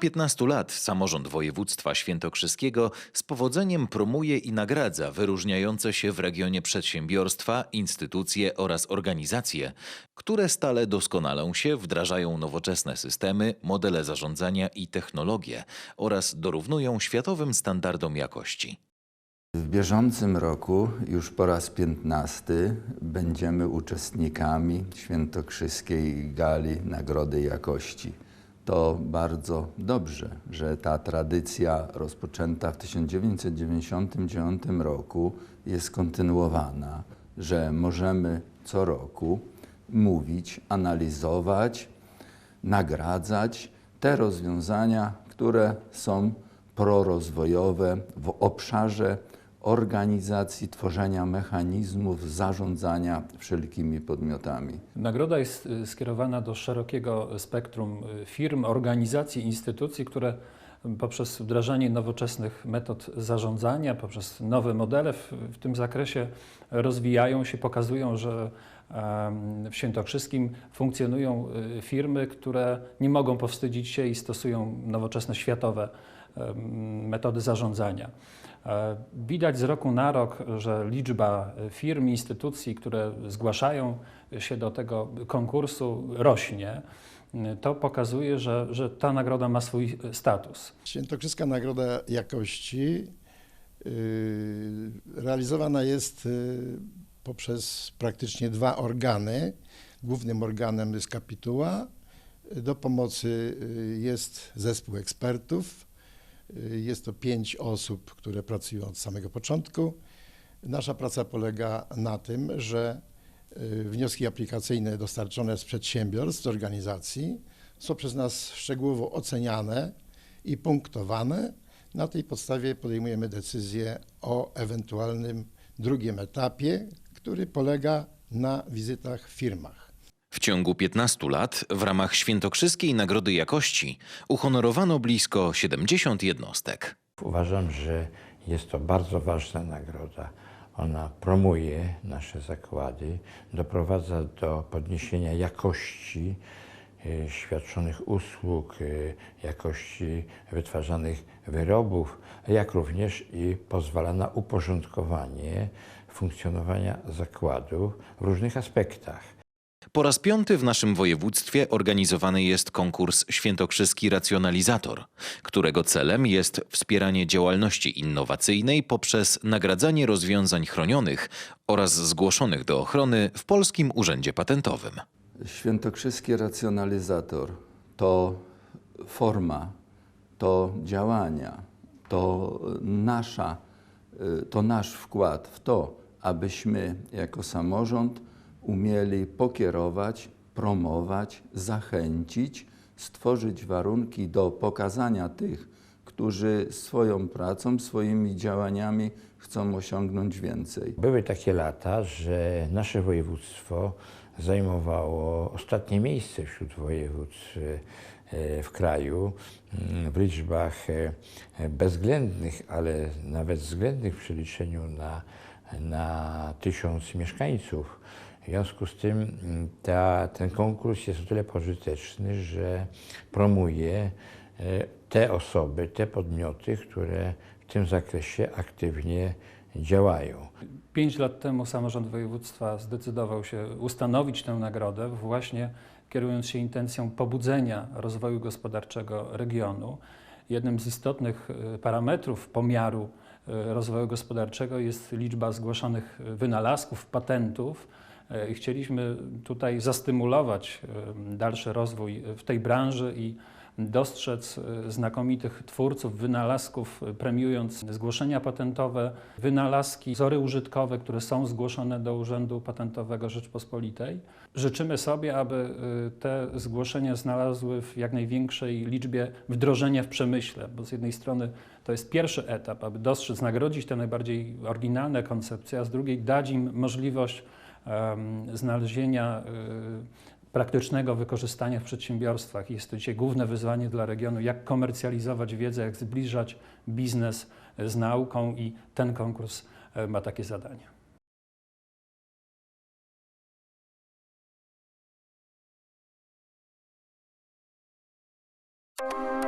Już od 15 lat samorząd województwa świętokrzyskiego z powodzeniem promuje i nagradza wyróżniające się w regionie przedsiębiorstwa, instytucje oraz organizacje, które stale doskonalą się, wdrażają nowoczesne systemy, modele zarządzania i technologie oraz dorównują światowym standardom jakości. W bieżącym roku już po raz piętnasty będziemy uczestnikami Świętokrzyskiej Gali Nagrody Jakości. To bardzo dobrze, że ta tradycja rozpoczęta w 1999 roku jest kontynuowana, że możemy co roku mówić, analizować, nagradzać te rozwiązania, które są prorozwojowe w obszarze organizacji, tworzenia mechanizmów zarządzania wszelkimi podmiotami. Nagroda jest y, skierowana do szerokiego spektrum y, firm, organizacji, instytucji, które poprzez wdrażanie nowoczesnych metod zarządzania, poprzez nowe modele w, w tym zakresie rozwijają się, pokazują, że w Świętokrzyskim funkcjonują y, firmy, które nie mogą powstydzić się i stosują nowoczesne światowe metody zarządzania. E, Widać z roku na rok, że liczba firm, instytucji, które zgłaszają się do tego konkursu rośnie. To pokazuje, że, że ta nagroda ma swój status. Świętokrzyska Nagroda Jakości y, realizowana jest y, poprzez praktycznie dwa organy. Głównym organem jest kapituła. Do pomocy y, jest zespół ekspertów. Jest to pięć osób, które pracują od samego początku. Nasza praca polega na tym, że wnioski aplikacyjne dostarczone z przedsiębiorstw, z organizacji są przez nas szczegółowo oceniane i punktowane. Na tej podstawie podejmujemy decyzję o ewentualnym drugim etapie, który polega na wizytach w firmach. W ciągu 15 lat w ramach Świętokrzyskiej Nagrody Jakości uhonorowano blisko 70 jednostek. Uważam, że jest to bardzo ważna nagroda. Ona promuje nasze zakłady, doprowadza do podniesienia jakości e, świadczonych usług, e, jakości wytwarzanych wyrobów, jak również i pozwala na uporządkowanie funkcjonowania zakładów w różnych aspektach. Po raz piąty w naszym województwie organizowany jest konkurs Świętokrzyski Racjonalizator, którego celem jest wspieranie działalności innowacyjnej poprzez nagradzanie rozwiązań chronionych oraz zgłoszonych do ochrony w Polskim Urzędzie Patentowym. Świętokrzyski racjonalizator to forma, to działania, to nasza, y, to nasz wkład w to, abyśmy jako samorząd umieli pokierować, promować, zachęcić, stworzyć warunki do pokazania tych, którzy swoją pracą, swoimi działaniami chcą osiągnąć więcej. Były takie lata, że nasze województwo zajmowało ostatnie miejsce wśród województw e, w kraju mm, w liczbach e, bezwzględnych, ale nawet względnych w przeliczeniu na, na tysiąc mieszkańców. W związku z tym mm, ta, ten konkurs jest o tyle pożyteczny, że promuje e, te osoby, te podmioty, które w tym zakresie aktywnie działają. Pięć lat temu samorząd województwa zdecydował się ustanowić tę nagrodę, właśnie kierując się intencją pobudzenia rozwoju gospodarczego regionu. Jednym z istotnych e, parametrów pomiaru e, rozwoju gospodarczego jest liczba zgłaszanych wynalazków, patentów. E, I chcieliśmy tutaj zastymulować e, dalszy rozwój w tej branży i dostrzec e, znakomitych twórców wynalazków, premiując zgłoszenia patentowe, wynalazki, wzory użytkowe, które są zgłoszone do Urzędu Patentowego Rzeczpospolitej. Życzymy sobie, aby te zgłoszenia znalazły w jak największej liczbie wdrożenia w przemyśle, bo z jednej strony to jest pierwszy etap, aby dostrzec, nagrodzić te najbardziej oryginalne koncepcje, a z drugiej dać im możliwość znalezienia y, praktycznego wykorzystania w przedsiębiorstwach. Jest to dzisiaj główne wyzwanie dla regionu, jak komercjalizować wiedzę, jak zbliżać biznes z nauką i ten konkurs e, ma takie zadanie. Thank